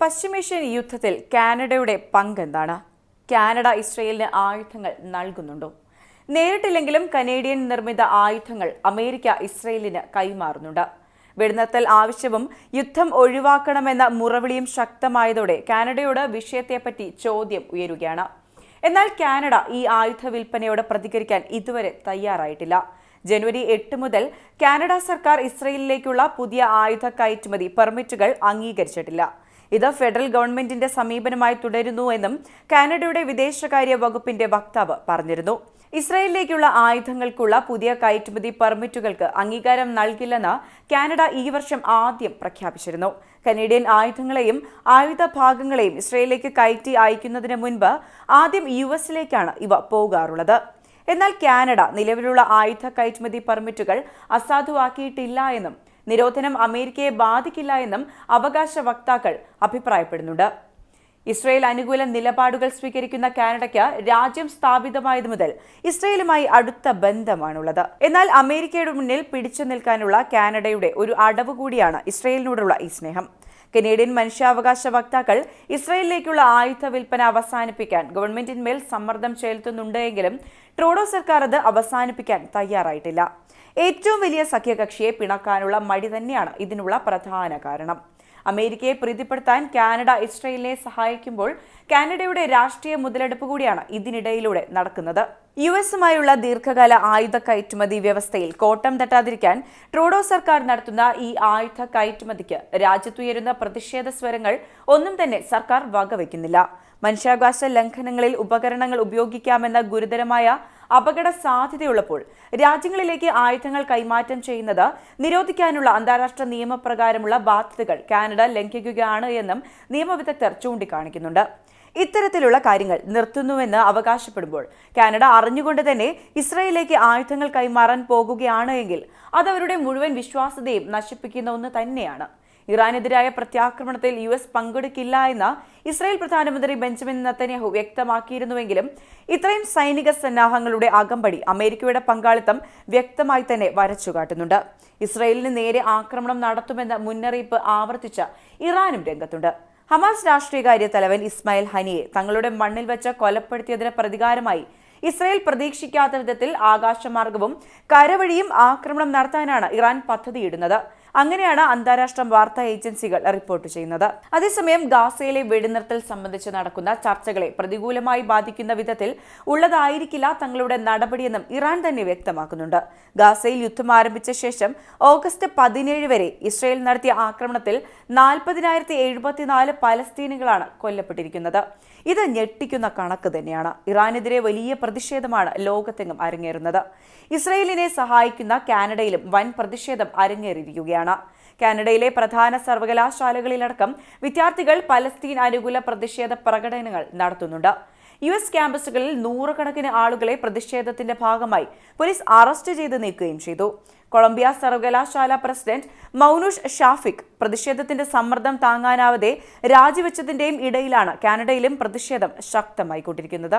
പശ്ചിമേഷ്യൻ യുദ്ധത്തിൽ കാനഡയുടെ പങ്ക് എന്താണ്? കാനഡ ഇസ്രയേലിന് ആയുധങ്ങൾ നൽകുന്നുണ്ടോ? നേരിട്ടില്ലെങ്കിലും കനേഡിയൻ നിർമ്മിത ആയുധങ്ങൾ അമേരിക്ക ഇസ്രയേലിന് കൈമാറുന്നുണ്ട്. വെടിനിർത്തൽ ആവശ്യവും യുദ്ധം ഒഴിവാക്കണമെന്ന മുറവിളിയും ശക്തമായതോടെ കാനഡയോട് വിഷയത്തെപ്പറ്റി ചോദ്യം ഉയരുകയാണ്. എന്നാൽ കാനഡ ഈ ആയുധ വിൽപ്പനയോട് പ്രതികരിക്കാൻ ഇതുവരെ തയ്യാറായിട്ടില്ല. ജനുവരി എട്ട് മുതൽ കാനഡ സർക്കാർ ഇസ്രയേലിലേക്കുള്ള പുതിയ ആയുധ കയറ്റുമതി പെർമിറ്റുകൾ അംഗീകരിച്ചിട്ടില്ല. ഇത് ഫെഡറൽ ഗവൺമെന്റിന്റെ സമീപനമായി തുടരുന്നു എന്നും കാനഡയുടെ വിദേശകാര്യ വകുപ്പിന്റെ വക്താവ് പറഞ്ഞിരുന്നു. ഇസ്രായേലിലേക്കുള്ള ആയുധങ്ങൾക്കുള്ള പുതിയ കയറ്റുമതി പെർമിറ്റുകൾക്ക് അംഗീകാരം നൽകില്ലെന്ന് കാനഡ ഈ വർഷം ആദ്യം പ്രഖ്യാപിച്ചിരുന്നു. കനേഡിയൻ ആയുധങ്ങളെയും ആയുധ ഭാഗങ്ങളെയും ഇസ്രയേലിലേക്ക് കയറ്റി അയക്കുന്നതിന് മുൻപ് ആദ്യം യു എസിലേക്കാണ് ഇവ പോകാറുള്ളത്. എന്നാൽ കാനഡ നിലവിലുള്ള ആയുധ കയറ്റുമതി പെർമിറ്റുകൾ അസാധുവാക്കിയിട്ടില്ല എന്നും നിരോധനം അമേരിക്കയെ ബാധിക്കില്ല എന്നും അവകാശ വക്താക്കൾ അഭിപ്രായപ്പെടുന്നുണ്ട്. ഇസ്രയേൽ അനുകൂല നിലപാടുകൾ സ്വീകരിക്കുന്ന കാനഡയ്ക്ക് രാജ്യം സ്ഥാപിതമായത് മുതൽ ഇസ്രയേലുമായി അടുത്ത ബന്ധമാണുള്ളത്. എന്നാൽ അമേരിക്കയുടെ മുന്നിൽ പിടിച്ചു നിൽക്കാനുള്ള കാനഡയുടെ ഒരു അടവ് കൂടിയാണ് ഇസ്രയേലിനോടുള്ള ഈ സ്നേഹം. കനേഡിയൻ മനുഷ്യാവകാശ വക്താക്കൾ ഇസ്രയേലിലേക്കുള്ള ആയുധ വിൽപ്പന അവസാനിപ്പിക്കാൻ ഗവൺമെന്റിന്മേൽ സമ്മർദ്ദം ചെലുത്തുന്നുണ്ട് എങ്കിലും ട്രൂഡോ സർക്കാർ അത് അവസാനിപ്പിക്കാൻ തയ്യാറായിട്ടില്ല. ഏറ്റവും വലിയ സഖ്യകക്ഷിയെ പിണക്കാനുള്ള മടി തന്നെയാണ് ഇതിനുള്ള പ്രധാന കാരണം. അമേരിക്കയെ പ്രീതിപ്പെടുത്താൻ കാനഡ ഇസ്രയേലിനെ സഹായിക്കുമ്പോൾ കാനഡയുടെ രാഷ്ട്രീയ മുതലെടുപ്പ് കൂടിയാണ് ഇതിനിടയിലൂടെ നടക്കുന്നത്. യു എസുമായുള്ള ദീർഘകാല ആയുധ കയറ്റുമതി വ്യവസ്ഥയിൽ കോട്ടം തട്ടാതിരിക്കാൻ ട്രൂഡോ സർക്കാർ നടത്തുന്ന ഈ ആയുധ കയറ്റുമതിക്ക് രാജ്യത്തുയരുന്ന പ്രതിഷേധ സ്വരങ്ങൾ ഒന്നും തന്നെ സർക്കാർ വകവയ്ക്കുന്നില്ല മനുഷ്യാവകാശ ലംഘനങ്ങളിൽ ഉപകരണങ്ങൾ ഉപയോഗിക്കാമെന്ന ഗുരുതരമായ അപകട സാധ്യതയുള്ളപ്പോൾ രാജ്യങ്ങളിലേക്ക് ആയുധങ്ങൾ കൈമാറ്റം ചെയ്യുന്നത് നിരോധിക്കാനുള്ള അന്താരാഷ്ട്ര നിയമപ്രകാരമുള്ള ബാധ്യതകൾ കാനഡ ലംഘിക്കുകയാണ് എന്നും നിയമവിദഗ്ധർ ചൂണ്ടിക്കാണിക്കുന്നുണ്ട്. ഇത്തരത്തിലുള്ള കാര്യങ്ങൾ നിർത്തുന്നുവെന്ന് അവകാശപ്പെടുമ്പോൾ കാനഡ അറിഞ്ഞുകൊണ്ട് തന്നെ ഇസ്രയേലിലേക്ക് ആയുധങ്ങൾ കൈമാറാൻ പോകുകയാണ് എങ്കിൽ അതവരുടെ മുഴുവൻ വിശ്വാസ്യതയും നശിപ്പിക്കുന്ന ഒന്ന് തന്നെയാണ്. ഇറാനെതിരായ പ്രത്യാക്രമണത്തിൽ യു എസ് പങ്കെടുക്കില്ല എന്ന് ഇസ്രായേൽ പ്രധാനമന്ത്രി ബെഞ്ചമിൻ നത്തന്യാഹു വ്യക്തമാക്കിയിരുന്നുവെങ്കിലും ഇത്രയും സൈനിക സന്നാഹങ്ങളുടെ അകമ്പടി അമേരിക്കയുടെ പങ്കാളിത്തം വ്യക്തമായി തന്നെ വരച്ചു കാട്ടുന്നുണ്ട് ഇസ്രായേലിന് നേരെ ആക്രമണം നടത്തുമെന്ന മുന്നറിയിപ്പ് ആവർത്തിച്ച ഇറാനും രംഗത്തുണ്ട്. ഹമാസ് രാഷ്ട്രീയകാര്യ തലവൻ ഇസ്മായിൽ ഹനിയെ തങ്ങളുടെ മണ്ണിൽ വെച്ച് കൊലപ്പെടുത്തിയതിന് പ്രതികാരമായി ഇസ്രായേൽ പ്രതീക്ഷിക്കാത്ത വിധത്തിൽ ആകാശമാർഗവും കരവഴിയും ആക്രമണം നടത്താനാണ് ഇറാൻ പദ്ധതിയിടുന്നത്. അങ്ങനെയാണ് അന്താരാഷ്ട്ര വാർത്താ ഏജൻസികൾ റിപ്പോർട്ട് ചെയ്യുന്നത്. അതേസമയം ഗാസയിലെ വെടിനിർത്തൽ സംബന്ധിച്ച് നടക്കുന്ന ചർച്ചകളെ പ്രതികൂലമായി ബാധിക്കുന്ന വിധത്തിൽ ഉള്ളതായിരിക്കില്ല തങ്ങളുടെ നടപടിയെന്നും ഇറാൻ തന്നെ വ്യക്തമാക്കുന്നുണ്ട്. ഗാസയിൽ യുദ്ധം ആരംഭിച്ച ശേഷം ഓഗസ്റ്റ് പതിനേഴ് വരെ ഇസ്രയേൽ നടത്തിയ ആക്രമണത്തിൽ നാൽപ്പതിനായിരത്തി എഴുപത്തിനാല് പലസ്തീനുകളാണ് കൊല്ലപ്പെട്ടിരിക്കുന്നത്. ഇത് ഞെട്ടിക്കുന്ന കണക്ക് തന്നെയാണ്. ഇറാനെതിരെ വലിയ പ്രതിഷേധമാണ് ലോകത്തെങ്ങും അരങ്ങേറുന്നത്. ഇസ്രയേലിനെ സഹായിക്കുന്ന കാനഡയിലും വൻ പ്രതിഷേധം അരങ്ങേറിയിരിക്കുകയാണ്. കാനഡയിലെ പ്രധാന സർവകലാശാലകളിലടക്കം വിദ്യാർത്ഥികൾ പലസ്തീൻ അനുകൂല പ്രതിഷേധ പ്രകടനങ്ങൾ നടത്തുന്നുണ്ട്. യു എസ് ക്യാമ്പസുകളിൽ നൂറുകണക്കിന് ആളുകളെ പ്രതിഷേധത്തിന്റെ ഭാഗമായി പോലീസ് അറസ്റ്റ് ചെയ്ത് നീക്കുകയും ചെയ്തു. കൊളംബിയ സർവകലാശാല പ്രസിഡന്റ് മൗനുഷ് ഷാഫിക് പ്രതിഷേധത്തിന്റെ സമ്മർദ്ദം താങ്ങാനാവാതെ രാജിവെച്ചതിന്റെയും ഇടയിലാണ് കാനഡയിലും പ്രതിഷേധം ശക്തമായിക്കൊണ്ടിരിക്കുന്നത്